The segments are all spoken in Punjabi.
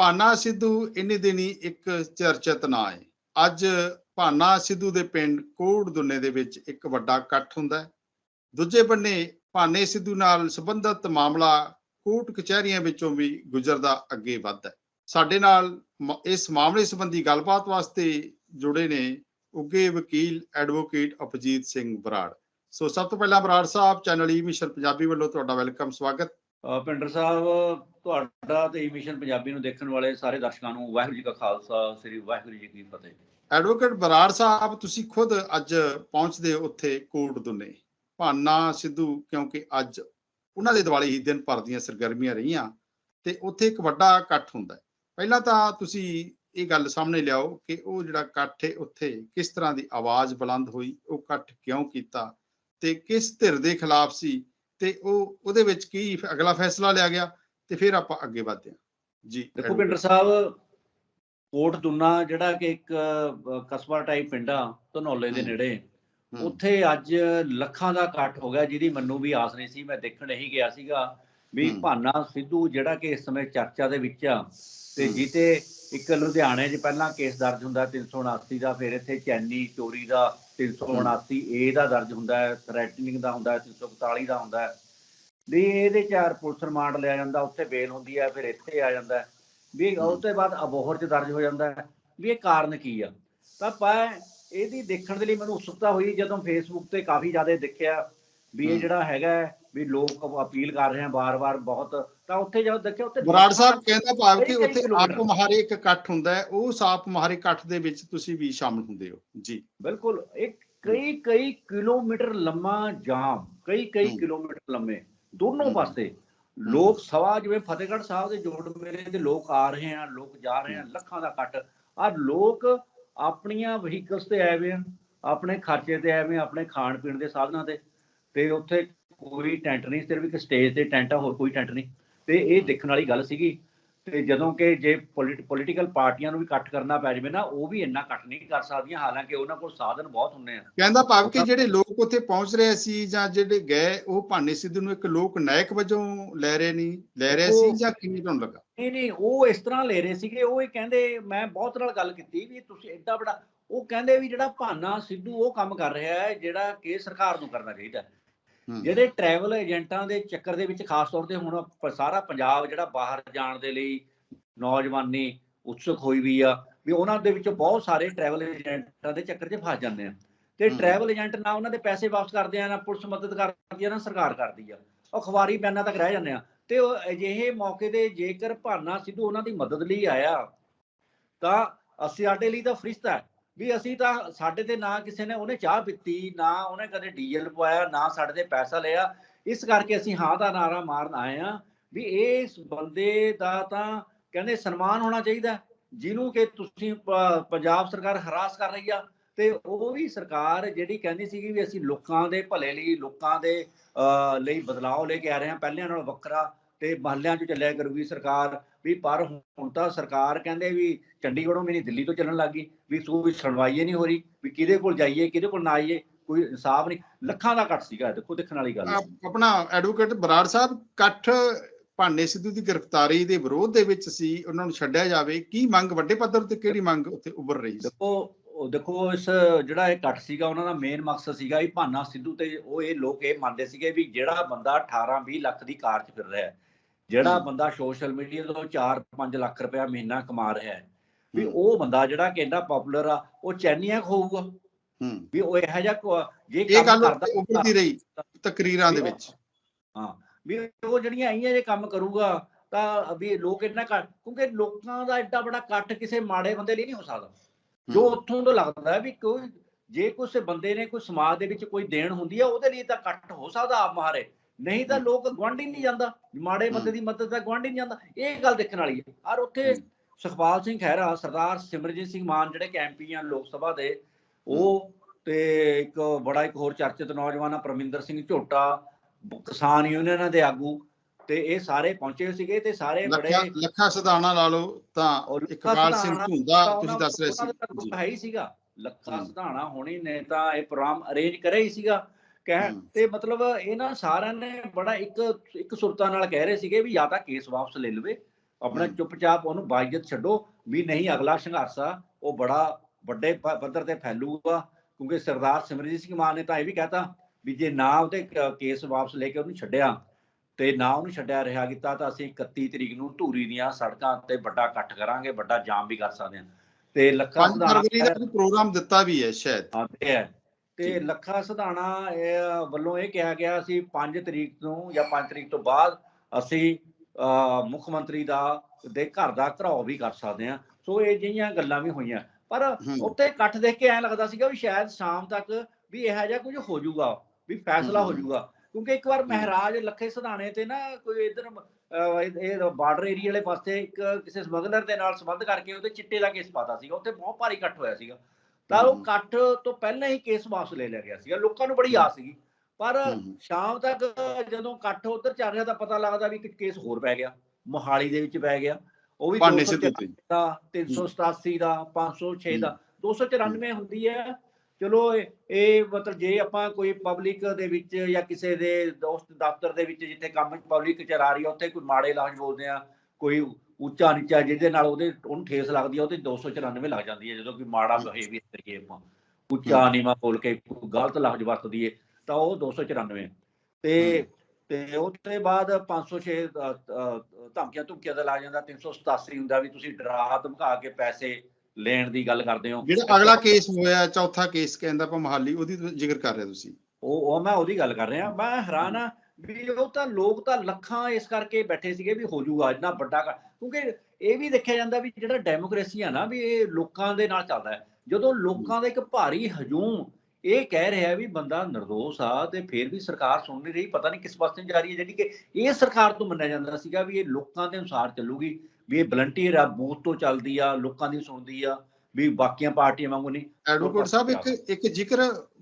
ਭਾਨਾ ਸਿੱਧੂ ਇੰਨੇ ਦਿਨੀ ਇੱਕ ਚਰਚਿਤ ਨਾਂ ਹੈ ਅੱਜ ਭਾਨਾ ਸਿੱਧੂ ਦੇ ਪਿੰਡ ਕੋੜ ਦੁੰਨੇ ਦੇ ਵਿੱਚ ਇੱਕ ਵੱਡਾ ਇਕੱਠ ਹੁੰਦਾ ਹੈ। ਦੂਜੇ ਬੰਨੇ ਭਾਨੇ ਸਿੱਧੂ ਨਾਲ ਸੰਬੰਧਿਤ ਮਾਮਲਾ ਕੋਰਟ ਕਚਹਿਰੀਆਂ ਵਿੱਚੋਂ ਵੀ ਗੁਜ਼ਰਦਾ ਅੱਗੇ ਵੱਧਦਾ ਸਾਡੇ ਨਾਲ ਮ- ਇਸ ਮਾਮਲੇ ਸੰਬੰਧੀ ਗੱਲਬਾਤ ਵਾਸਤੇ ਜੁੜੇ ਨੇ ਉੱਗੇ ਵਕੀਲ ਐਡਵੋਕੇਟ ਅਪਜੀਤ ਸਿੰਘ ਬਰਾੜ। ਸੋ ਸਭ ਤੋਂ ਪਹਿਲਾਂ ਬਰਾੜ ਸਾਹਿਬ, ਚੈਨਲ ਈ ਮਿਸ਼ਨ ਪੰਜਾਬੀ ਵੱਲੋਂ ਤੁਹਾਡਾ ਵੈਲਕਮ, ਸਵਾਗਤ। ਪਿੰਡਰ ਸਾਹਿਬ, ਤੁਹਾਡਾ ਤੇ ਮਿਸ਼ਨ ਪੰਜਾਬੀ ਨੂੰ ਦੇਖਣ ਵਾਲੇ ਸਾਰੇ ਦਰਸ਼ਕਾਂ ਨੂੰ ਵਾਹਿਗੁਰੂ ਜੀ ਕਾ ਖਾਲਸਾ, ਸ੍ਰੀ ਵਾਹਿਗੁਰੂ ਜੀ ਕੀ ਫਤਿਹ। ਐਡਵੋਕੇਟ ਬਰਾੜ ਸਾਹਿਬ, ਤੁਸੀਂ ਖੁਦ ਅੱਜ ਪਹੁੰਚਦੇ ਉੱਥੇ ਕੋਰਟ ਦੁਨੇ ਭਾਨਾ ਸਿੱਧੂ, ਕਿਉਂਕਿ ਅੱਜ ਉਹਨਾਂ ਦੇ ਦਿਵਾਲੀ ਹੀ ਦਿਨ ਭਰ ਦੀਆਂ ਸਰਗਰਮੀਆਂ ਰਹੀਆਂ ਤੇ ਉੱਥੇ ਇੱਕ ਵੱਡਾ ਇਕੱਠ ਹੁੰਦਾ ਹੈ। ਪਹਿਲਾਂ ਤਾਂ ਤੁਸੀਂ ਇਹ ਗੱਲ ਸਾਹਮਣੇ ਲਿਆਓ ਕਿ ਉਹ ਜਿਹੜਾ ਇਕੱਠ ਹੈ ਉੱਥੇ ਕਿਸ ਤਰ੍ਹਾਂ ਦੀ ਆਵਾਜ਼ ਬੁਲੰਦ ਹੋਈ, ਉਹ ਇਕੱਠ ਕਿਉਂ ਕੀਤਾ ਤੇ ਕਿਸ ਧਿਰ ਦੇ ਖਿਲਾਫ ਸੀ ਤੇ ਉਹ ਉਹਦੇ ਵਿੱਚ ਕੀ ਅਗਲਾ ਫੈਸਲਾ ਲਿਆ ਗਿਆ ਤੇ ਫਿਰ ਆਪਾਂ ਅੱਗੇ ਵਧਦੇ ਹਾਂ ਜੀ ਦੇਖੋ ਪਿੰਡਰ ਸਾਹਿਬ ਕੋਟ ਦੁੰਨਾ ਜਿਹੜਾ ਕਿ ਇੱਕ ਕਸਬਾ ਟਾਈਪ ਪਿੰਡ ਧਨੌਲੇ ਦੇ। ਨੇੜੇ ਉੱਥੇ ਅੱਜ ਲੱਖਾਂ ਦਾ ਇਕੱਠ ਹੋ ਗਿਆ ਜਿਹਦੀ ਮੈਨੂੰ ਵੀ ਆਸ ਨਹੀਂ ਸੀ ਮੈਂ ਦੇਖਣ ਹੀ ਗਿਆ ਸੀਗਾ ਵੀ। ਭਾਨਾ ਸਿੱਧੂ ਜਿਹੜਾ ਕਿ ਇਸ ਸਮੇਂ ਚਰਚਾ ਦੇ ਵਿੱਚ ਆ ਤੇ। ਜਿੱਤੇ ਇੱਕ ਲੁਧਿਆਣੇ 'ਚ ਪਹਿਲਾਂ ਕੇਸ ਦਰਜ ਹੁੰਦਾ 379 ਦਾ ਫਿਰ ਇੱਥੇ ਚੈਨੀ ਚੋਰੀ ਦਾ 379 ਏ ਦਾ ਦਰਜ ਹੁੰਦਾ ਹੈ ਥ੍ਰੈਟਨਿੰਗ ਦਾ ਹੁੰਦਾ ਹੈ 341 ਦਾ ਹੁੰਦਾ ਹੈ ਵੀ ਇਹਦੇ ਚਾਰ ਪੁਲਿਸ ਰਿਮਾਂਡ ਲਿਆ ਜਾਂਦਾ ਉੱਥੇ ਬੇਲ ਹੁੰਦੀ ਹੈ ਫਿਰ ਇੱਥੇ ਆ ਜਾਂਦਾ। ਵੀ। ਉਸ ਤੋਂ ਬਾਅਦ ਅਬੋਹਰ 'ਚ ਦਰਜ ਹੋ ਜਾਂਦਾ ਵੀ ਇਹ ਕਾਰਨ ਕੀ ਆ ਤਾਂ ਮੈਂ ਇਹਦੀ ਦੇਖਣ ਦੇ ਲਈ ਮੈਨੂੰ ਉਤਸੁਕਤਾ ਹੋਈ ਜਦੋਂ ਫੇਸਬੁੱਕ ਤੇ ਕਾਫੀ ਜ਼ਿਆਦਾ ਦੇਖਿਆ ਵੀ ਇਹ। ਜਿਹੜਾ ਹੈਗਾ ਵੀ ਲੋਕ ਅਪੀਲ ਕਰ ਰਹੇ ਆ ਵਾਰ-ਵਾਰ ਬਹੁਤ ਤਾਂ ਉੱਥੇ ਜਦੋਂ ਦੇਖਿਆ ਉੱਥੇ ਬਰਾੜ ਸਾਹਿਬ ਕਹਿੰਦਾ ਭਾਵ ਕਿ ਉੱਥੇ। ਆਪ ਮਹਾਰੇ ਇੱਕ ਇਕੱਠ ਹੁੰਦਾ ਹੈ ਉਹ ਸਾਪ ਮਹਾਰੇ ਇਕੱਠ ਦੇ ਵਿੱਚ ਤੁਸੀਂ ਵੀ ਸ਼ਾਮਲ ਹੁੰਦੇ ਹੋ ਜੀ ਬਿਲਕੁਲ ਇੱਕ ਕਈ ਕਈ ਕਿਲੋਮੀਟਰ ਲੰਮਾ ਜਾਮ ਕਈ ਕਈ। ਕਿਲੋਮੀਟਰ ਲੰਮੇ ਦੋਨੋਂ। ਪਾਸੇ ਲੋਕ ਸਵਾ ਜਿਵੇਂ ਫਤਿਹਗੜ੍ਹ ਸਾਹਿਬ ਦੇ ਜੋੜ ਮੇਲੇ ਦੇ ਲੋਕ ਆ ਰਹੇ ਆ ਲੋਕ ਜਾ ਰਹੇ ਆ ਲੱਖਾਂ ਦਾ ਇਕੱਠ ਆ ਲੋਕ ਆਪਣੀਆਂ ਵਹੀਕਲਸ ਤੇ ਆਏ ਆ ਆਪਣੇ ਖਰਚੇ ਤੇ ਆਏ ਆ ਆਪਣੇ ਖਾਣ ਪੀਣ ਦੇ ਸਾਧਨਾਂ ਤੇ ਤੇ ਉੱਥੇ ਕੋਈ ਟੈਂਟ ਨਹੀਂ ਸਿਰਫ ਇੱਕ ਸਟੇਜ ਤੇ ਟੈਂਟ ਆ ਹੋਰ ਕੋਈ ਟੈਂਟ ਨਹੀਂ। ਤੇ ਇਹ ਦੇਖਣ ਵਾਲੀ ਗੱਲ ਸੀਗੀ ਤੇ ਜਦੋਂ ਕਿ ਜੇ ਪੋਲੀਟੀਕਲ ਪਾਰਟੀਆਂ ਨੂੰ ਵੀ ਇਕੱਠ ਕਰਨਾ ਪੈ ਜਾਵੇ ਨਾ ਉਹ ਵੀ ਇੰਨਾ ਇਕੱਠ ਨਹੀਂ ਕਰ ਸਕਦੀਆਂ ਹਾਲਾਂਕਿ ਉਹਨਾਂ ਕੋਲ ਸਾਧਨ ਬਹੁਤ ਹੁੰਦੇ ਆ। ਕਹਿੰਦਾ ਭਾਵ ਕਿ ਜਿਹੜੇ ਲੋਕ ਉੱਥੇ ਪਹੁੰਚ ਰਹੇ ਸੀ ਜਾਂ ਜਿਹੜੇ ਗਏ ਉਹ ਭਾਨੇ ਸਿੱਧੂ ਨੂੰ ਇੱਕ ਲੋਕ ਨਾਇਕ ਵਜੋਂ ਲੈ ਰਹੇ ਨਹੀਂ ਲੈ ਰਹੇ ਸੀ ਜਾਂ ਕਿਵੇਂ ਤੁਹਾਨੂੰ ਲੱਗਾ? ਨਹੀਂ ਨਹੀਂ ਉਹ ਇਸ ਤਰ੍ਹਾਂ ਲੈ ਰਹੇ ਸੀਗੇ ਉਹ ਇਹ ਕਹਿੰਦੇ ਮੈਂ ਬਹੁਤ ਨਾਲ ਗੱਲ ਕੀਤੀ ਵੀ ਤੁਸੀਂ ਐਡਾ ਬੜਾ ਉਹ ਕਹਿੰਦੇ ਵੀ ਜਿਹੜਾ ਭਾਨਾ ਸਿੱਧੂ ਉਹ ਕੰਮ ਕਰ ਰਿਹਾ ਹੈ ਜਿਹੜਾ ਕਿ ਸਰਕਾਰ ਨੂੰ ਕਰਨਾ ਚਾਹੀਦਾ ਹੈ। ਜਿਹੜੇ ਟਰੈਵਲ ਏਜੰਟਾਂ ਦੇ ਚੱਕਰ ਦੇ ਵਿੱਚ ਖਾਸ ਤੌਰ ਤੇ ਹੁਣ ਸਾਰਾ ਪੰਜਾਬ ਜਿਹੜਾ ਬਾਹਰ ਜਾਣ ਦੇ ਲਈ ਨੌਜਵਾਨੀ ਉਤਸੁਕ ਹੋਈ ਵੀ ਆ ਵੀ ਉਹਨਾਂ ਦੇ ਵਿੱਚੋਂ ਬਹੁਤ ਸਾਰੇ ਟਰੈਵਲ ਏਜੰਟਾਂ ਦੇ ਚੱਕਰ 'ਚ ਫਸ ਜਾਂਦੇ ਆ। ਤੇ। ਟਰੈਵਲ ਏਜੰਟ ਨਾ ਉਹਨਾਂ ਦੇ ਪੈਸੇ ਵਾਪਸ ਕਰਦੇ ਆ ਨਾ ਪੁਲਿਸ ਮਦਦ ਕਰਦੀ ਆ ਨਾ ਸਰਕਾਰ ਕਰਦੀ ਆ। ਉਹ ਖਵਾਰੀ ਬਿਆਨਾਂ ਤੱਕ ਰਹਿ ਜਾਂਦੇ ਆ। ਤੇ ਉਹ ਅਜਿਹੇ ਮੌਕੇ ਤੇ ਜੇਕਰ ਭਾਨਾ ਸਿੱਧੂ ਉਹਨਾਂ ਦੀ ਮਦਦ ਲਈ ਆਇਆ ਤਾਂ ਅਸੀਂ ਸਾਡੇ ਲਈ ਤਾਂ ਫਰਿਸ਼ਤਾ ਹੈ। ਵੀ ਅਸੀਂ ਤਾਂ ਸਾਡੇ ਤੇ ਨਾ ਕਿਸੇ ਨੇ ਉਹਨੇ ਚਾਹ ਪੀਤੀ, ਨਾ ਉਹਨੇ ਕਦੇ ਡੀਜ਼ਲ ਪਵਾਇਆ, ਨਾ ਸਾਡੇ ਤੇ ਪੈਸਾ ਲਿਆ। ਇਸ ਕਰਕੇ ਅਸੀਂ ਹਾਂ ਦਾ ਨਾਰਾ ਮਾਰਨ ਆਏ ਆ ਵੀ ਇਸ ਬੰਦੇ ਦਾ ਤਾਂ ਕਹਿੰਦੇ ਸਨਮਾਨ ਹੋਣਾ ਚਾਹੀਦਾ ਜਿਹਨੂੰ ਕਿ ਤੁਸੀਂ ਪੰਜਾਬ ਸਰਕਾਰ ਹਰਾਸ ਕਰ ਰਹੀ ਆ। ਤੇ ਉਹ ਵੀ ਸਰਕਾਰ ਜਿਹੜੀ ਕਹਿੰਦੀ ਸੀਗੀ ਵੀ ਅਸੀਂ ਲੋਕਾਂ ਦੇ ਭਲੇ ਲਈ, ਲੋਕਾਂ ਦੇ ਲਈ ਬਦਲਾਅ ਲੈ ਕੇ ਆ ਰਹੇ ਹਾਂ, ਪਹਿਲਿਆਂ ਨਾਲ ਵੱਖਰਾ ਤੇ ਮਹੱਲਿਆਂ 'ਚ ਚੱਲਿਆ ਕਰੂਗੀ ਸਰਕਾਰ। ਵੀ ਪਰ ਹੁਣ ਤਾਂ ਸਰਕਾਰ ਕਹਿੰਦੇ ਵੀ ਚੰਡੀਗੜ੍ਹੋਂ ਨਹੀਂ ਦਿੱਲੀ ਤੋਂ ਚੱਲਣ ਲੱਗੀ ਵੀ ਸੂ ਵੀ ਸੁਣਵਾਈ ਨਹੀਂ ਹੋ ਰਹੀ ਵੀ ਕਿਹਦੇ ਕੋਲ ਜਾਈਏ ਕਿਹਦੇ ਕੋਲ ਨਾ ਆਈਏ ਕੋਈ ਇਨਸਾਫ ਨਹੀਂ ਲੱਖਾਂ ਦਾ ਕੱਟ ਸੀਗਾ ਦੇਖੋ ਦੇਖਣ ਵਾਲੀ ਗੱਲ ਆਪਣਾ ਐਡਵੋਕੇਟ ਬਰਾੜ ਸਾਹਿਬ ਇਕੱਠ ਭਾਨੇ ਸਿੱਧੂ ਦੀ ਗ੍ਰਿਫਤਾਰੀ ਦੇ ਵਿਰੋਧ ਦੇ ਵਿੱਚ ਸੀ ਉਹਨਾਂ ਨੂੰ ਛੱਡਿਆ ਜਾਵੇ ਕੀ ਮੰਗ ਵੱਡੇ ਪੱਧਰ ਤੇ ਕਿਹੜੀ ਮੰਗ ਉੱਥੇ ਉੱਭਰ ਰਹੀ ਸੀ? ਦੇਖੋ ਉਹ ਦੇਖੋ ਇਸ ਜਿਹੜਾ ਇਹ ਕੱਟ ਸੀਗਾ ਉਹਨਾਂ ਦਾ ਮੇਨ ਮਕਸਦ ਸੀਗਾ ਵੀ ਭਾਨਾ ਸਿੱਧੂ ਤੇ ਉਹ ਇਹ ਲੋਕ ਇਹ ਮੰਨਦੇ ਸੀਗੇ ਵੀ ਜਿਹੜਾ ਬੰਦਾ 18 20 ਲੱਖ ਦੀ ਕਾਰ 'ਚ ਫਿਰ ਰਿਹਾ ਹੈ ਜਿਹੜਾ। ਬੰਦਾ ਸੋਸ਼ਲ ਮੀਡੀਆ ਤੋਂ 4-5 ਲੱਖ ਰੁਪਇਆ ਮਹੀਨਾ ਕਮਾ ਰਿਹਾ ਹੈ ਵੀ। ਉਹ ਬੰਦਾ ਜਿਹੜਾ ਕਿ ਇੰਨਾ ਪਪੂਲਰ ਆ ਉਹ ਚੈਨੀਆਂ ਹੋਊਗਾ ਹੂੰ। ਵੀ ਉਹ ਇਹੋ ਜਿਹਾ ਜੇ ਕੰਮ ਕਰਦਾ ਉੱਥੇ ਉੱਭਰਦੀ ਰਹੀ ਤਕਰੀਰਾਂ ਦੇ ਵਿੱਚ। ਹਾਂ ਵੀ ਉਹ ਜਿਹੜੀਆਂ ਆਈਆਂ ਜੇ ਕੰਮ ਕਰੂਗਾ ਤਾਂ ਵੀ ਲੋਕ ਇੰਨਾ ਕਿਉਂਕਿ ਲੋਕਾਂ ਦਾ ਐਡਾ ਬੜਾ ਇਕੱਠ ਕਿਸੇ ਮਾੜੇ ਬੰਦੇ ਲਈ ਨਹੀਂ ਹੋ ਸਕਦਾ। ਜੋ ਉੱਥੋਂ ਤੋਂ ਲੱਗਦਾ ਵੀ ਕੋਈ ਜੇ ਕਿਸੇ ਬੰਦੇ ਨੇ ਕੋਈ ਸਮਾਜ ਦੇ ਵਿੱਚ ਕੋਈ ਦੇਣ ਹੁੰਦੀ ਹੈ ਉਹਦੇ ਲਈ ਤਾਂ ਇਕੱਠ ਹੋ ਸਕਦਾ ਆਪ ਮਾਰੇ ਨਹੀਂ ਤਾਂ। ਲੋਕ ਗੁਆਂਢੀ ਨਹੀਂ ਜਾਂਦਾ ਮਾੜੇ ਬੰਦੇ ਦੀ ਮਦਦ ਤਾਂ ਗੁਆਂਢੀ ਨਹੀਂ ਜਾਂਦਾ ਇਹ ਗੱਲ ਦੇਖਣ ਵਾਲੀ ਹੈ ਔਰ ਉੱਥੇ। ਸੁਖਪਾਲ ਸਿੰਘ ਖਹਿਰਾ ਸਰਦਾਰ ਸਿਮਰਜੀਤ ਸਿੰਘ ਮਾਨ ਜਿਹੜੇ ਕੈਂਪੀ ਆ ਲੋਕ ਸਭਾ ਦੇ ਉਹ ਤੇ ਇੱਕ ਬੜਾ ਇੱਕ ਹੋਰ ਚਰਚਿਤ ਨੌਜਵਾਨ ਆ ਪਰਮਿੰਦਰ ਸਿੰਘ ਝੋਟਾ ਕਿਸਾਨ ਯੂਨੀਅਨਾਂ ਦੇ ਆਗੂ ਤੇ ਇਹ ਸਾਰੇ ਪਹੁੰਚੇ ਸੀਗੇ ਤੇ ਸਾਰੇ ਬੜੇ ਲੱਖਾ ਸਦਾਣਾ ਲਾ ਲਓ ਤਾਂ ਇਕਬਾਲ ਸਿੰਘ ਤਾਂ ਤੁਸੀਂ ਦੱਸ ਰਹੇ ਸੀ ਹੈ ਹੀ ਸੀਗਾ ਲੱਖਾ। ਸਿਧਾਣਾ ਹੋਣੀ ਨੇ ਤਾਂ ਇਹ ਪ੍ਰੋਗਰਾਮ ਅਰੇਂਜ ਕਰਿਆ ਹੀ ਸੀਗਾ ਕਹਿ। ਤੇ ਮਤਲਬ ਇਹਨਾਂ ਸਾਰਿਆਂ ਨੇ ਬੜਾ ਇੱਕ ਇੱਕ ਸੁਰਤਾ ਨਾਲ ਕਹਿ ਰਹੇ ਸੀਗੇ ਵੀ ਜਾਂ ਤਾਂ ਕੇਸ ਵਾਪਸ ਲੈ ਲਵੇ ਆਪਣਾ। ਚੁੱਪਚਾਪ ਉਹਨੂੰ ਬਾਈਜ਼ਤ ਛੱਡੋ ਵੀ ਨਹੀਂ ਅਗਲਾ ਸੰਘਰਸ਼ ਆ ਉਹ ਬੜਾ ਵੱਡੇ ਪੱਧਰ ਤੇ ਫੈਲੂਗਾ ਕਿਉਂਕਿ ਸਰਦਾਰ ਸਿਮਰਜੀਤ ਸਿੰਘ ਮਾਨ ਨੇ ਤਾਂ ਇਹ ਵੀ ਕਹਿਤਾ ਵੀ ਜੇ ਨਾ ਉਹਦੇ ਕੇਸ ਵਾਪਸ ਲੈ ਕੇ ਉਹਨੂੰ ਛੱਡਿਆ ਤੇ ਨਾ ਉਹਨੂੰ ਛੱਡਿਆ ਰਿਹਾ ਕੀਤਾ ਤਾਂ ਅਸੀਂ 31 ਤਰੀਕ ਨੂੰ ਧੂਰੀ ਦੀਆਂ ਸੜਕਾਂ ਤੇ ਵੱਡਾ ਇਕੱਠ ਕਰਾਂਗੇ ਵੱਡਾ ਜਾਮ ਵੀ ਕਰ ਸਕਦੇ ਹਾਂ ਤੇ ਲੱਖਾਂ 5 ਫਰਵਰੀ ਦਾ ਪ੍ਰੋਗਰਾਮ ਦਿੱਤਾ ਵੀ ਹੈ ਸ਼ਾਇਦ ਆਉਂਦੇ ਹੈ ਤੇ। ਲੱਖਾ ਸਧਾਣਾ ਵੱਲੋਂ ਇਹ ਕਿਹਾ ਗਿਆ ਸੀ 5 ਤਰੀਕ ਨੂੰ ਜਾਂ 5 ਤਰੀਕ ਤੋਂ ਬਾਅਦ ਅਸੀਂ ਮੁੱਖ ਮੰਤਰੀ ਦਾ ਦੇ ਘਰ ਦਾ ਘਰਾਓ ਵੀ ਕਰ ਸਕਦੇ ਹਾਂ ਸੋ ਇਹ ਜਿਹੀਆਂ ਗੱਲਾਂ ਵੀ ਹੋਈਆਂ ਪਰ। ਉੱਤੇ ਇਕੱਠ ਦੇਖ ਕੇ ਐਂ ਲੱਗਦਾ ਸੀਗਾ ਵੀ ਸ਼ਾਇਦ ਸ਼ਾਮ ਤੱਕ ਵੀ ਇਹੋ ਜਿਹਾ ਕੁਝ ਹੋ ਜਾਊਗਾ ਵੀ ਫੈਸਲਾ ਹੋ। ਜਾਊਗਾ ਕਿਉਂਕਿ ਇੱਕ ਵਾਰ ਮਹਾਰਾਜ ਲੱਖੇ ਸਧਾਣੇ ਤੇ ਨਾ ਕੋਈ ਇਧਰ ਇਹ ਬਾਰਡਰ ਏਰੀਆ ਵਾਲੇ ਪਾਸੇ ਇੱਕ ਕਿਸੇ ਸਮਗਲਰ ਦੇ ਨਾਲ ਸੰਬੰਧ ਕਰਕੇ ਉਹਦੇ ਚਿੱਟੇ ਦਾ ਕੇਸ ਪਾਤਾ ਸੀਗਾ ਉੱਥੇ ਬਹੁਤ ਭਾਰੀ ਇਕੱਠ ਹੋਇਆ ਸੀਗਾ ਤਾਂ ਉਹ। ਇਕੱਠ ਤੋਂ ਪਹਿਲਾਂ ਹੀ ਕੇਸ ਵਾਪਸ ਲੈ ਲਿਆ ਗਿਆ ਸੀਗਾ ਲੋਕਾਂ ਨੂੰ ਬੜੀ ਆਸ ਸੀਗੀ। ਪਰ। ਸ਼ਾਮ ਤੱਕ ਜਦੋਂ ਇਕੱਠ ਉਧਰ ਚੱਲ ਰਿਹਾ ਤਾਂ ਪਤਾ ਲੱਗਦਾ ਵੀ ਇੱਕ ਕੇਸ ਹੋਰ ਪੈ ਗਿਆ ਮੋਹਾਲੀ ਦੇ ਵਿੱਚ ਪੈ ਗਿਆ। ਉਹ ਵੀ ਭਾਨੇ 294 ਸਿੱਧੂ ਤੇ। ਦਾ 387 ਦਾ 506 ਦਾ 294 ਹੁੰਦੀ ਹੈ। ਚਲੋ ਇਹ ਮਤਲਬ ਜੇ ਆਪਾਂ ਕੋਈ ਪਬਲਿਕ ਦੇ ਵਿੱਚ ਜਾਂ ਕਿਸੇ ਦੇ ਦੋਸਤ ਦਫ਼ਤਰ ਦੇ ਵਿੱਚ ਜਿੱਥੇ ਕੰਮ ਪਬਲਿਕ ਚਲਾ ਰਹੀ ਹੈ ਉੱਥੇ ਕੋਈ ਮਾੜੇ ਲਫ਼ਜ਼ ਬੋਲਦੇ ਆ ਕੋਈ ਉੱਚਾ ਨੀਚਾ ਜਿਹਦੇ ਨਾਲ ਉਹਦੇ ਉਹਨੂੰ ਠੇਸ ਲੱਗਦੀ ਆ ਉਹਦੇ 294 ਲੱਗ ਜਾਂਦੀ ਹੈ ਜਦੋਂ ਕੋਈ ਮਾੜਾ ਬਿਹੇਵੀਅਰ ਕਰੀਏ ਆਪਾਂ ਉੱਚਾ ਨੀਵਾਂ ਬੋਲ ਕੇ ਕੋਈ ਗਲਤ ਲਫ਼ਜ਼ ਵਰਤਦੀਏ ਤਾਂ ਉਹ 294 ਤੇ ਤੇ ਉਸ ਤੋਂ ਬਾਅਦ 506 ਅ, ਅ, ਧਮਕੀਆਂ ਧਮਕੀਆਂ ਦਾ ਲੱਗ ਜਾਂਦਾ 387 ਹੁੰਦਾ ਵੀ ਤੁਸੀਂ ਡਰਾ ਧਮਕਾ ਕੇ ਪੈਸੇ ਲੈਣ ਦੀ ਗੱਲ ਕਰਦੇ ਹੋ। ਜਿਹੜਾ ਅਗਲਾ ਕੇਸ ਹੋਇਆ ਚੌਥਾ ਕੇਸ ਕਹਿੰਦਾ ਆਪਾਂ ਮਹਾਲੀ ਉਹਦੀ ਜ਼ਿਕਰ ਕਰ ਰਹੇ ਤੁਸੀਂ? ਉਹ ਉਹ ਮੈਂ ਉਹਦੀ ਗੱਲ ਕਰ ਰਿਹਾ ਮੈਂ ਹੈਰਾਨ ਆ ਵੀ ਉਹ ਤਾਂ ਲੋਕ ਤਾਂ ਲੱਖਾਂ ਇਸ ਕਰਕੇ ਬੈਠੇ ਸੀਗੇ ਵੀ ਹੋ ਜਾਊਗਾ ਇੰਨਾ ਵੱਡਾ ਕ- ਕਿਉਂਕਿ ਇਹ ਵੀ ਦੇਖਿਆ ਜਾਂਦਾ ਵੀ ਜਿਹੜਾ ਡੈਮੋਕ੍ਰੇਸੀ ਆ ਨਾ ਵੀ ਇਹ ਲੋਕਾਂ ਦੇ ਨਾਲ ਚੱਲਦਾ ਹੈ। ਜਦੋਂ ਲੋਕਾਂ ਦਾ ਇੱਕ ਭਾਰੀ ਹਜੂਮ ਇਹ ਕਹਿ ਰਿਹਾ ਵੀ ਬੰਦਾ ਨਿਰਦੋਸ਼ ਆ ਤੇ ਫਿਰ ਵੀ ਸਰਕਾਰ ਸੁਣ ਨਹੀਂ ਰਹੀ, ਪਤਾ ਨਹੀਂ ਕਿਸ ਪਾਸੇ ਜਾ ਰਹੀ ਹੈ ਜਿਹੜੀ ਕਿ ਇਹ ਸਰਕਾਰ ਤੋਂ ਮੰਨਿਆ ਜਾਂਦਾ ਸੀਗਾ ਵੀ ਇਹ ਲੋਕਾਂ ਦੇ ਅਨੁਸਾਰ ਚੱਲੂਗੀ, ਵੀ ਇਹ ਵਲੰਟੀਅਰ ਆ, ਬੂਥ ਤੋਂ ਚੱਲਦੀ ਆ, ਲੋਕਾਂ ਦੀ ਸੁਣਦੀ ਆ। ਵੀ ਬਾਕੀਆਂ ਪਾਰਟੀਆਂ ਵਾਂਗੂ ਨਹੀਂ ਐਡਵੋਕੇਟ ਸਾਹਿਬ ਇੱਕ ਇੱਕ ਜ਼ਿਕਰ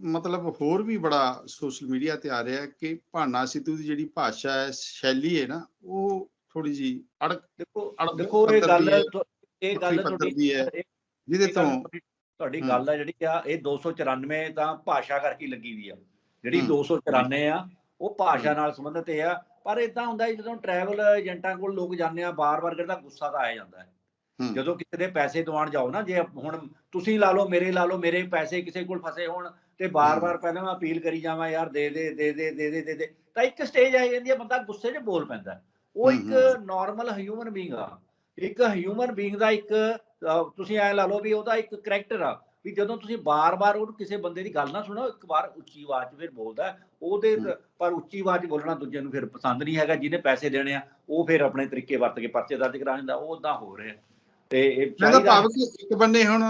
ਮਤਲਬ ਹੋਰ ਵੀ ਬੜਾ ਸੋਸ਼ਲ ਮੀਡੀਆ ਤੇ ਆ ਰਿਹਾ ਹੈ ਕਿ ਭਾਨਾ ਸਿੱਧੂ ਦੀ ਜਿਹੜੀ ਭਾਸ਼ਾ ਹੈ ਸ਼ੈਲੀ ਹੈ ਨਾ ਉਹ ਥੋੜੀ ਜੀ ਅੜਕ ਦੇਖੋ ਦੇਖੋ ਇਹ ਗੱਲ ਹੈ, ਇਹ ਗੱਲ ਤੁਹਾਡੀ ਹੈ ਜਿਹਦੇ ਤੋਂ ਤੁਹਾਡੀ-। ਗੱਲ ਆ ਜਿਹੜੀ ਆ ਇਹ 294 ਤਾਂ ਭਾਸ਼ਾ ਕਰਕੇ ਹੀ ਲੱਗੀ ਵੀ ਆ ਜਿਹੜੀ ਹਮ। 294 ਆ ਉਹ ਭਾਸ਼ਾ ਨਾਲ ਸੰਬੰਧਿਤ ਹੈ ਆ ਪਰ ਇਦਾਂ ਹੁੰਦਾ ਹੈ ਜਦੋਂ ਟਰੈਵਲ ਏਜੰਟਾਂ ਕੋਲ ਲੋਕ ਜਾਂਦੇ ਆ ਬਾਰ-ਬਾਰ ਕਰਦਾ ਗੁੱਸਾ ਤਾਂ ਆਇਆ ਜਾਂਦਾ ਹੈ। ਜਦੋਂ ਕਿਸੇ ਦੇ ਪੈਸੇ ਦਿਵਾਉਣ ਜਾਓ ਨਾ ਜੇ ਹੁਣ ਤੁਸੀਂ ਲਾ ਲਓ ਮੇਰੇ ਲਾ ਲਓ ਮੇਰੇ ਪੈਸੇ ਕਿਸੇ ਕੋਲ ਫਸੇ ਹੋਣ ਤੇ ਬਾਰ-ਬਾਰ ਪਹਿਲਾਂ ਮੈਂ ਅਪੀਲ ਕਰੀ ਜਾਵਾਂ ਯਾਰ ਦੇ ਦੇ ਦੇ ਦੇ ਦੇ ਦੇ ਦੇ ਤਾਂ ਇੱਕ ਸਟੇਜ ਆ ਜਾਂਦੀ ਹੈ ਬੰਦਾ ਗੁੱਸੇ 'ਚ ਬੋਲ ਪੈਂਦਾ। ਉਹ ਇੱਕ ਨਾਰਮਲ ਹਿਊਮਨ ਬੀਇੰਗ ਆ। ਇੱਕ ਹਿਊਮਨ ਬੀਇੰਗ ਦਾ ਇੱਕ ਤੁਸੀਂ ਐ ਲਾ ਲਓ ਵੀ ਉਹਦਾ ਇੱਕ ਕੈਰੈਕਟਰ ਆ ਵੀ ਜਦੋਂ ਤੁਸੀਂ ਬਾਰ-ਬਾਰ ਉਹਨੂੰ ਕਿਸੇ ਬੰਦੇ ਦੀ ਗੱਲ ਨਾ ਸੁਣੋ ਇੱਕ ਵਾਰ ਉੱਚੀ ਆਵਾਜ਼ 'ਚ ਫਿਰ ਬੋਲਦਾ ਉਹਦੇ ਪਰ ਉੱਚੀ ਆਵਾਜ਼ 'ਚ ਬੋਲਣਾ ਦੂਜੇ ਨੂੰ ਫਿਰ ਪਸੰਦ ਨਹੀਂ ਹੈਗਾ ਜਿਹਨੇ ਪੈਸੇ ਦੇਣੇ ਆ ਉਹ ਫਿਰ ਆਪਣੇ ਤਰੀਕੇ ਵਰਤ ਕੇ ਪਰਚੇ ਦਰਜ ਕਰਾ ਦਿੰਦਾ ਉਹ ਉਦਾਂ ਹੋ ਰਿਹਾ। ਤੇ ਇਹ ਮੈਂ ਤਾਂ ਚਾਹੀਦਾ ਭਾਵ ਕਿ ਇੱਕ ਬੰਨੇ ਹੁਣ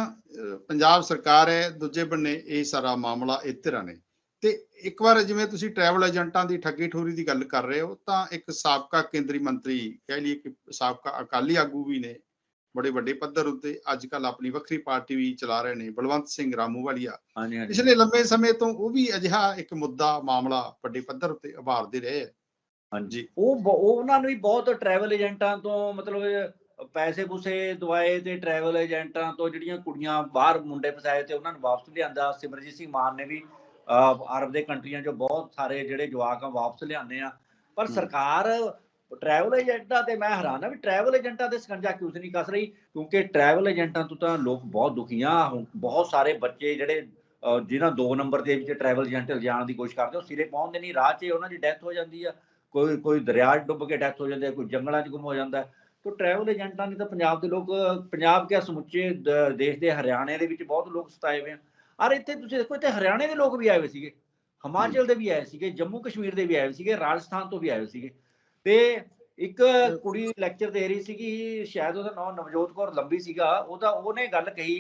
ਪੰਜਾਬ ਸਰਕਾਰ ਹੈ ਦੂਜੇ ਬੰਨੇ ਇਹ ਸਾਰਾ ਮਾਮਲਾ ਇਸ ਤਰ੍ਹਾਂ ਨੇ। ਤੇ ਇੱਕ ਵਾਰ ਜਿਵੇਂ ਤੁਸੀਂ ਟਰੈਵਲ ਏਜੰਟਾਂ ਦੀ ਠੱਗੀ ਠੋਰੀ ਦੀ ਗੱਲ ਕਰ ਰਹੇ ਹੋ ਤਾਂ ਇੱਕ ਸਾਬਕਾ ਕੇਂਦਰੀ ਮੰਤਰੀ ਕਹਿ ਲਈਏ ਕਿ ਸਾਬਕਾ ਅਕਾਲੀ ਆਗੂ ਵੀ ਨੇ ਬੜੇ ਵੱਡੇ ਪੱਧਰ ਉੱਤੇ ਅੱਜ ਕੱਲ ਆਪਣੀ ਵੱਖਰੀ ਪਾਰਟੀ ਵੀ ਚਲਾ ਰਹੇ ਨੇ ਬਲਵੰਤ ਸਿੰਘ ਰਾਮੂਵਾਲੀਆ। ਹਾਂਜੀ ਹਾਂਜੀ। ਪਿਛਲੇ ਲੰਬੇ ਸਮੇਂ ਤੋਂ ਉਹ ਵੀ ਅਜਿਹਾ ਇੱਕ ਮੁੱਦਾ ਮਾਮਲਾ ਵੱਡੇ ਪੱਧਰ ਉੱਤੇ ਉਭਾਰਦੇ ਰਹੇ ਹੈ। ਹਾਂਜੀ। ਉਹ ਉਹਨਾਂ ਨੂੰ ਵੀ ਬਹੁਤ ਟਰੈਵਲ ਏਜੰਟਾਂ ਤੋਂ ਮਤਲਬ ਪੈਸੇ ਪੂਸੇ ਦਵਾਏ ਤੇ ਟਰੈਵਲ ਏਜੰਟਾਂ ਤੋਂ ਜਿਹੜੀਆਂ ਕੁੜੀਆਂ ਬਾਹਰ ਮੁੰਡੇ ਫਸਾਏ ਤੇ ਉਹਨਾਂ ਨੂੰ ਵਾਪਸ ਲਿਆਂਦਾ। ਸਿਮਰਜੀਤ ਸਿੰਘ ਮਾਨ ਨੇ ਵੀ ਅਰਬ ਦੇ ਕੰਟਰੀਆਂ 'ਚੋਂ ਬਹੁਤ ਸਾਰੇ ਜਿਹੜੇ ਜਵਾਕ ਆ ਵਾਪਸ ਲਿਆਂਦੇ ਆ। ਪਰ। ਸਰਕਾਰ ਟਰੈਵਲ ਏਜੰਟਾਂ ਤੇ ਮੈਂ ਹੈਰਾਨ ਆ ਵੀ ਟਰੈਵਲ ਏਜੰਟਾਂ ਤੇ ਸਕੰਜਾ ਕਿਉਂ ਨਹੀਂ ਕੱਸ ਰਹੀ? ਕਿਉਂਕਿ ਟਰੈਵਲ ਏਜੰਟਾਂ ਤੋਂ ਤਾਂ ਲੋਕ ਬਹੁਤ ਦੁਖੀ ਆ। ਹੁਣ ਬਹੁਤ ਸਾਰੇ ਬੱਚੇ ਜਿਹੜੇ ਜਿਨ੍ਹਾਂ ਦੋ ਨੰਬਰ ਦੇ ਵਿੱਚ ਟਰੈਵਲ ਏਜੰਟ ਲਿਜਾਣ ਦੀ ਕੋਸ਼ਿਸ਼ ਕਰਦੇ ਉਹ ਸਿਰੇ ਪਹੁੰਚਦੇ ਨਹੀਂ ਰਾਹ 'ਚ ਉਹਨਾਂ ਦੀ ਡੈਥ ਹੋ ਜਾਂਦੀ ਆ। ਕੋਈ ਕੋਈ ਦਰਿਆ 'ਚ ਡੁੱਬ ਕੇ ਡੈਥ ਹੋ ਜਾਂਦੀ ਹੈ ਕੋਈ ਜੰਗਲਾਂ 'ਚ ਗੁੰਮ ਹੋ ਜਾਂਦਾ। ਤੋ ਟਰੈਵਲ ਏਜੰਟਾਂ ਨੇ ਤਾਂ ਪੰਜਾਬ ਦੇ ਲੋਕ ਪੰਜਾਬ ਕਿਆ ਸਮੁੱਚੇ ਦੇਸ਼ ਦੇ ਹਰਿਆਣੇ ਦੇ ਵਿੱਚ ਬਹੁਤ ਲੋਕ ਸਤਾਏ ਹੋਏ ਆ। ਔਰ ਇੱਥੇ ਤੁਸੀਂ ਦੇਖੋ ਇੱਥੇ ਹਰਿਆਣੇ ਦੇ ਲੋਕ ਵੀ ਆਏ ਹੋਏ ਸੀਗੇ ਹਿਮਾਚਲ ਦੇ ਵੀ ਆਏ ਸੀਗੇ ਜੰਮੂ ਕਸ਼ਮੀਰ ਦੇ ਵੀ ਆਏ ਹੋਏ ਸੀਗੇ ਰਾਜਸਥਾਨ ਤੋਂ ਵੀ ਆਏ ਹੋਏ ਸੀਗੇ। ਤੇ ਇੱਕ ਕੁੜੀ ਲੈਕਚਰ ਦੇ ਰਹੀ ਸੀਗੀ ਸ਼ਾਇਦ ਉਹਦਾ ਨਾਮ ਨਵਜੋਤ ਕੌਰ ਲੰਬੀ ਸੀਗਾ ਉਹਦਾ ਉਹਨੇ ਗੱਲ ਕਹੀ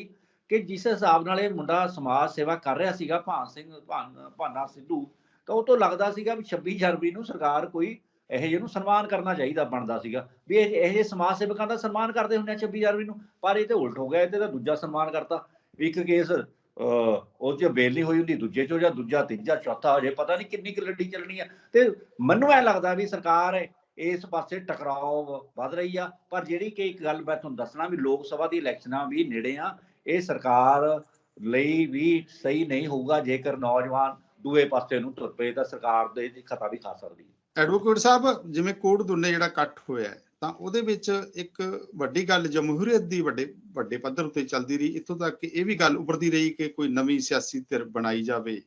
ਕਿ ਜਿਸ ਹਿਸਾਬ ਨਾਲ ਇਹ ਮੁੰਡਾ ਸਮਾਜ ਸੇਵਾ ਕਰ ਰਿਹਾ ਸੀਗਾ ਭਾਨ ਸਿੰਘ ਭਾਨ ਭਾਨਾ ਸਿੱਧੂ ਤਾਂ ਉਹ ਤੋਂ ਲੱਗਦਾ ਸੀਗਾ ਵੀ 26 ਜਨਵਰੀ ਨੂੰ ਸਰਕਾਰ ਕੋਈ ਇਹੋ ਜਿਹੇ ਨੂੰ ਸਨਮਾਨ ਕਰਨਾ ਚਾਹੀਦਾ ਬਣਦਾ ਸੀਗਾ, ਵੀ ਇਹ ਇਹੋ ਜਿਹੇ ਸਮਾਜ ਸੇਵਕਾਂ ਦਾ ਸਨਮਾਨ ਕਰਦੇ ਹੁੰਦੇ ਆ 26 ਜਨਵਰੀ ਨੂੰ, ਪਰ ਇਹ ਤੇ ਉਲਟ ਹੋ ਗਿਆ, ਇਹ ਤਾਂ ਦੂਜਾ ਸਨਮਾਨ ਕਰਤਾ। ਇੱਕ ਕੇਸ ਉਹ 'ਚ ਬੇਲ ਨਹੀਂ ਹੋਈ ਹੁੰਦੀ, ਦੂਜੇ 'ਚੋਂ ਜਾਂ ਦੂਜਾ, ਤੀਜਾ, ਚੌਥਾ, ਹਜੇ ਪਤਾ ਨਹੀਂ ਕਿੰਨੀ ਕੁ ਲੱਡੀ ਚੱਲਣੀ ਆ। ਤੇ ਮੈਨੂੰ ਐ ਲੱਗਦਾ ਵੀ ਸਰਕਾਰ ਇਸ ਪਾਸੇ ਟਕਰਾਓ ਵੱਧ ਰਹੀ ਆ, ਪਰ ਜਿਹੜੀ ਕਿ ਇੱਕ ਗੱਲ ਮੈਂ ਤੁਹਾਨੂੰ ਦੱਸਣਾ ਵੀ ਲੋਕ ਸਭਾ ਦੀ ਇਲੈਕਸ਼ਨਾਂ ਵੀ ਨੇੜੇ ਆ, ਇਹ ਸਰਕਾਰ ਲਈ ਵੀ ਸਹੀ ਨਹੀਂ ਹੋਊਗਾ, ਜੇਕਰ ਨੌਜਵਾਨ ਦੂਏ ਪਾਸੇ ਨੂੰ ਤੁਰ ਪਏ, ਤਾਂ ਸਰਕਾਰ ਦੇ ਖਤਾ ਵੀ ਖਾ ਸਕਦੀ ਹੈ। ਐਡਵੋਕੇਟ ਸਾਹਿਬ ਜਿਵੇਂ ਕੋਟ ਦੁੰਨੇ ਜਿਹੜਾ ਇਕੱਠ ਹੋਇਆ ਤਾਂ ਉਹਦੇ ਵਿੱਚ ਇੱਕ ਵੱਡੀ ਗੱਲ ਜਮਹੂਰੀਅਤ ਦੀ ਵੱਡੇ ਵੱਡੇ ਪੱਧਰ ਉੱਤੇ ਚੱਲਦੀ ਰਹੀ ਇੱਥੋਂ ਤੱਕ ਕਿ ਇਹ ਵੀ ਗੱਲ ਉੱਭਰਦੀ ਰਹੀ ਕਿ ਕੋਈ ਨਵੀਂ ਸਿਆਸੀ ਧਿਰ ਬਣਾਈ ਜਾਵੇ।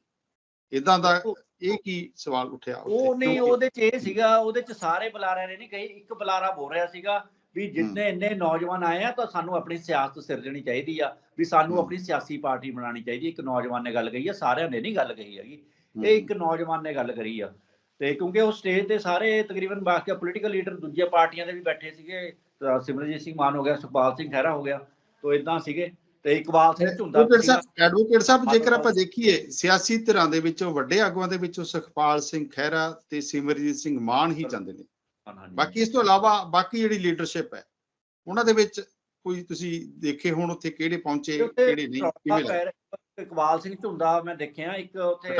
ਇਦਾਂ ਦਾ ਇਹ ਕੀ ਸਵਾਲ ਉੱਠਿਆ? ਉਹ ਨਹੀਂ ਉਹਦੇ ਚ ਇਹ ਸੀਗਾ ਉਹਦੇ ਚ ਸਾਰੇ ਬੁਲਾਰਿਆਂ ਨੇ ਨਹੀਂ ਕਹੀ ਇੱਕ ਬੁਲਾਰਾ ਬੋਲ ਰਿਹਾ ਸੀਗਾ ਵੀ ਜਿੰਨੇ ਇੰਨੇ ਨੌਜਵਾਨ ਆਏ ਆ ਤਾਂ ਸਾਨੂੰ ਆਪਣੀ ਸਿਆਸਤ ਸਿਰਜਣੀ ਚਾਹੀਦੀ ਆ ਵੀ ਸਾਨੂੰ। ਆਪਣੀ ਸਿਆਸੀ ਪਾਰਟੀ ਬਣਾਉਣੀ ਚਾਹੀਦੀ ਇੱਕ ਨੌਜਵਾਨ ਨੇ ਗੱਲ ਕਹੀ ਆ ਸਾਰਿਆਂ ਨੇ ਨਹੀਂ ਗੱਲ ਕਹੀ ਹੈਗੀ। ਇਹ ਇੱਕ ਨੌਜਵਾਨ ਨੇ ਗੱਲ ਕਰੀ ਆ। ਤੇ ਕਿਉਂਕਿ ਉਹ ਸਟੇਜ ਤੇ ਸਾਰੇ ਤਕਰੀਬਨ ਬਾਕੀ ਪੋਲੀਟੀਕਲ ਲੀਡਰ ਦੂਜੀਆਂ ਪਾਰਟੀਆਂ ਦੇ ਵੀ ਬੈਠੇ ਸੀਗੇ ਸਿਮਰਜੀਤ ਸਿੰਘ ਮਾਨ ਹੋ ਗਿਆ ਸੁਖਪਾਲ ਸਿੰਘ ਖਹਿਰਾ ਹੋ ਗਿਆ ਤੋਂ ਇਦਾਂ ਸੀਗੇ ਤੇ ਇਕਬਾਲ ਸਿੰਘ ਝੁੰਦਾ ਐਡਵੋਕੇਟ। ਸਾਹਿਬ ਐਡਵੋਕੇਟ ਸਾਹਿਬ ਹਾਂ, ਜੇਕਰ। ਆਪਾਂ ਦੇਖੀਏ ਸਿਆਸੀ ਧਿਰਾਂ ਦੇ ਵਿੱਚੋਂ ਵੱਡੇ ਆਗੂਆਂ ਦੇ ਵਿੱਚੋਂ ਸੁਖਪਾਲ ਸਿੰਘ ਖਹਿਰਾ ਤੇ ਸਿਮਰਜੀਤ ਸਿੰਘ ਮਾਨ ਹੀ ਜਾਂਦੇ ਨੇ। ਬਾਕੀ ਇਸ ਤੋਂ ਇਲਾਵਾ ਬਾਕੀ ਜਿਹੜੀ ਲੀਡਰਸ਼ਿਪ ਹੈ ਉਹਨਾਂ ਦੇ ਵਿੱਚ ਕੋਈ ਤੁਸੀਂ ਦੇਖੇ ਹੁਣ ਉੱਥੇ ਕਿਹੜੇ ਪਹੁੰਚੇ ਕਿਹੜੇ ਨਹੀਂ ਕਿਵੇਂ ਇਕਬਾਲ ਸਿੰਘ ਝੁੰਦਾ ਮੈਂ ਦੇਖਿਆ ਇੱਕ ਉੱਥੇ।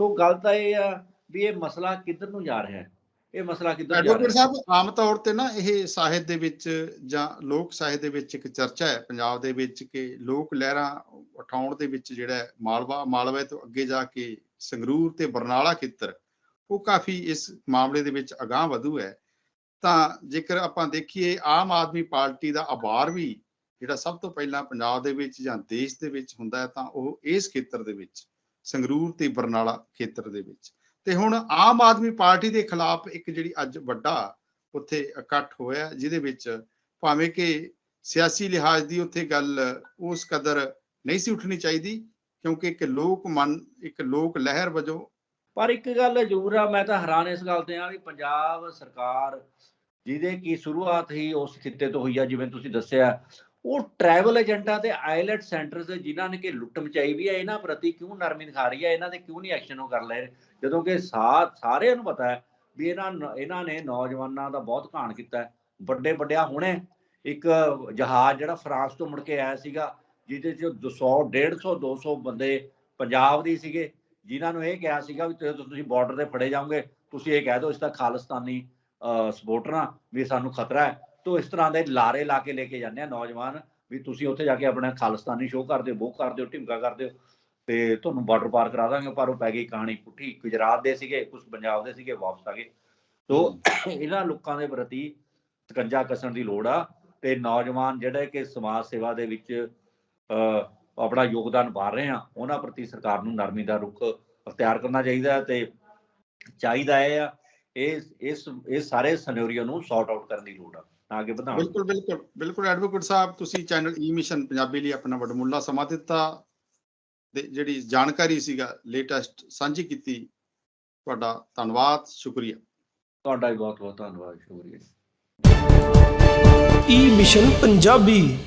ਸੋ ਗੱਲ ਤਾਂ ਇਹ ਆ ਵੀ ਇਹ ਮਸਲਾ ਕਿੱਧਰ ਨੂੰ ਜਾ ਰਿਹਾ ਹੈ? ਇਹ ਮਸਲਾ ਕਿੱਧਰ ਜਾ ਐਡਵੋਕੇਟ ਰਿਹਾ ਹੈ? ਸਾਹਿਬ ਆਮ ਤੌਰ ਤੇ ਨਾ ਇਹ ਸਾਹਿਤ ਦੇ ਵਿੱਚ ਜਾਂ ਲੋਕ ਸਾਹਿਤ ਦੇ ਵਿੱਚ ਇੱਕ ਚਰਚਾ ਹੈ। ਪੰਜਾਬ ਦੇ ਵਿੱਚ ਕਿ ਲੋਕ ਲਹਿਰਾਂ ਉਠਾਉਣ ਦੇ ਵਿੱਚ ਜਿਹੜਾ ਮਾਲਵਾ ਮਾਲਵੇ ਤੋਂ ਅੱਗੇ ਜਾ ਕੇ ਸੰਗਰੂਰ ਤੇ ਬਰਨਾਲਾ ਖੇਤਰ ਉਹ ਕਾਫੀ ਇਸ ਮਾਮਲੇ ਦੇ ਵਿੱਚ ਅਗਾਹ ਵਧੂ ਹੈ। ਤਾਂ ਜੇਕਰ ਆਪਾਂ ਦੇਖੀਏ ਆਮ ਆਦਮੀ ਪਾਰਟੀ ਦਾ ਆਭਾਰ ਵੀ ਜਿਹੜਾ ਸਭ ਤੋਂ ਪਹਿਲਾਂ ਪੰਜਾਬ ਦੇ ਵਿੱਚ ਜਾਂ ਦੇਸ਼ ਦੇ ਵਿੱਚ ਹੁੰਦਾ ਹੈ ਤਾਂ ਉਹ ਇਸ ਖੇਤਰ ਦੇ ਵਿੱਚ ਸੰਗਰੂਰ ਤੇ ਬਰਨਾਲਾ ਖੇਤਰ ਦੇ ਵਿੱਚ। ਤੇ ਹੁਣ ਆਮ ਆਦਮੀ ਪਾਰਟੀ ਦੇ ਖਿਲਾਫ ਇੱਕ ਜਿਹੜੀ ਅੱਜ ਵੱਡਾ ਉੱਥੇ ਇਕੱਠ ਹੋਇਆ, ਜਿਹਦੇ ਵਿੱਚ ਭਾਵੇਂ ਕਿ ਸਿਆਸੀ ਲਿਹਾਜ਼ ਦੀ ਉੱਥੇ ਗੱਲ ਉਸ ਕਦਰ ਨਹੀਂ ਸੀ ਉੱਠਣੀ ਚਾਹੀਦੀ, ਕਿਉਂਕਿ ਇੱਕ ਲੋਕ ਮਨ, ਇੱਕ ਲੋਕ ਲਹਿਰ ਵਜੋਂ ਪਰ ਇੱਕ ਗੱਲ ਜ਼ਰੂਰ ਆ, ਮੈਂ ਤਾਂ ਹੈਰਾਨ ਇਸ ਗੱਲ ਤੇ ਆ ਵੀ ਪੰਜਾਬ ਸਰਕਾਰ ਜਿਹਦੇ ਕੀ ਸ਼ੁਰੂਆਤ ਹੀ ਉਸ ਖਿੱਤੇ ਤੋਂ ਹੋਈ ਆ, ਜਿਵੇਂ ਤੁਸੀਂ ਦੱਸਿਆ ਉਹ ਟਰੈਵਲ ਏਜੰਟਾਂ ਤੇ ਆਈਲੈਟ ਸੈਂਟਰਸ ਜਿਨ੍ਹਾਂ ਨੇ ਕਿ ਲੁੱਟ ਮਚਾਈ ਵੀ ਹੈ ਇਹਨਾਂ ਪ੍ਰਤੀ ਕਿਉਂ ਨਰਮੀ ਦਿਖਾ ਰਹੀ ਹੈ ਇਹਨਾਂ ਤੇ ਕਿਉਂ ਨਹੀਂ ਐਕਸ਼ਨ ਉਹ ਕਰ ਲੈ ਜਦੋਂ ਕਿ ਸਾ ਸਾਰਿਆਂ ਨੂੰ ਪਤਾ ਹੈ ਵੀ ਇਹਨਾਂ ਇਹਨਾਂ ਨੇ ਨੌਜਵਾਨਾਂ ਦਾ ਬਹੁਤ ਘਾਣ ਕੀਤਾ ਹੈ। ਵੱਡੇ ਵੱਡਿਆ ਹੁਣੇ ਇੱਕ ਜਹਾਜ਼ ਜਿਹੜਾ ਫਰਾਂਸ ਤੋਂ ਮੁੜ ਕੇ ਆਇਆ ਸੀਗਾ, ਜਿਹਦੇ ਚ 200 150 200 ਬੰਦੇ ਪੰਜਾਬ ਦੇ ਸੀਗੇ, ਜਿਨ੍ਹਾਂ ਨੂੰ ਇਹ ਕਿਹਾ ਸੀਗਾ ਵੀ ਤੁਸੀਂ ਬਾਰਡਰ ਤੇ ਫੜੇ ਜਾਓਗੇ, ਤੁਸੀਂ ਇਹ ਕਹਿ ਦਿਓ ਇਸ ਦਾ ਖਾਲਿਸਤਾਨੀ ਸਪੋਰਟਰ ਆ ਵੀ ਸਾਨੂੰ ਖਤਰਾ ਹੈ। ਤੋਂ ਇਸ ਤਰ੍ਹਾਂ ਦੇ ਲਾਰੇ ਲਾ ਕੇ ਲੈ ਕੇ ਜਾਂਦੇ ਆ ਨੌਜਵਾਨ ਵੀ ਤੁਸੀਂ ਉੱਥੇ ਜਾ ਕੇ ਆਪਣਾ ਖਾਲਿਸਤਾਨੀ ਸ਼ੋਅ ਕਰਦੇ ਹੋ ਬੁੱਕ ਕਰਦੇ ਹੋ ਢਿਮਕਾ ਕਰਦੇ ਹੋ ਤੇ ਤੁਹਾਨੂੰ ਬਾਰਡਰ ਪਾਰ ਕਰਾ ਦਾਂਗੇ ਪਰ ਉਹ ਪੈ ਗਈ ਕਹਾਣੀ ਪੁੱਠੀ। ਗੁਜਰਾਤ ਦੇ ਸੀਗੇ ਕੁਝ ਪੰਜਾਬ ਦੇ ਸੀਗੇ ਵਾਪਸ ਆ ਗਏ। ਤੋਂ ਇਹਨਾਂ ਲੋਕਾਂ ਦੇ ਪ੍ਰਤੀ ਸਕੰਜਾ ਕੱਸਣ ਦੀ ਲੋੜ ਆ ਤੇ ਨੌਜਵਾਨ ਜਿਹੜੇ ਕਿ ਸਮਾਜ ਸੇਵਾ ਦੇ ਵਿੱਚ ਆਪਣਾ ਯੋਗਦਾਨ ਪਾ ਰਹੇ ਆ ਉਹਨਾਂ ਪ੍ਰਤੀ ਸਰਕਾਰ ਨੂੰ ਨਰਮੀ ਦਾ ਰੁਖ ਅਖਤਿਆਰ ਕਰਨਾ ਚਾਹੀਦਾ ਤੇ ਚਾਹੀਦਾ ਹੈ ਆ ਇਸ ਇਸ ਸਾਰੇ ਸਿਨੈਰੀਓ ਨੂੰ ਸੌਰਟ ਆਊਟ ਕਰਨ ਦੀ ਲੋੜ ਆ। ਅੱਗੇ ਵਧਾਉਣ। ਬਿਲਕੁਲ ਬਿਲਕੁਲ ਬਿਲਕੁਲ ਐਡਵੋਕੇਟ ਸਾਹਿਬ ਤੁਸੀਂ ਚੈਨਲ ਈ ਮਿਸ਼ਨ ਪੰਜਾਬੀ ਲਈ ਆਪਣਾ ਵਡਮੁੱਲਾ ਸਮਾਂ ਦਿੱਤਾ। ਤੇ ਜਿਹੜੀ ਜਾਣਕਾਰੀ ਸੀਗਾ ਲੇਟੈਸਟ ਸਾਂਝੀ ਕੀਤੀ ਤੁਹਾਡਾ ਧੰਨਵਾਦ ਸ਼ੁਕਰੀਆ। ਤੁਹਾਡਾ ਵੀ ਬਹੁਤ ਬਹੁਤ ਧੰਨਵਾਦ ਸ਼ੁਕਰੀਆ। E mission Punjabi.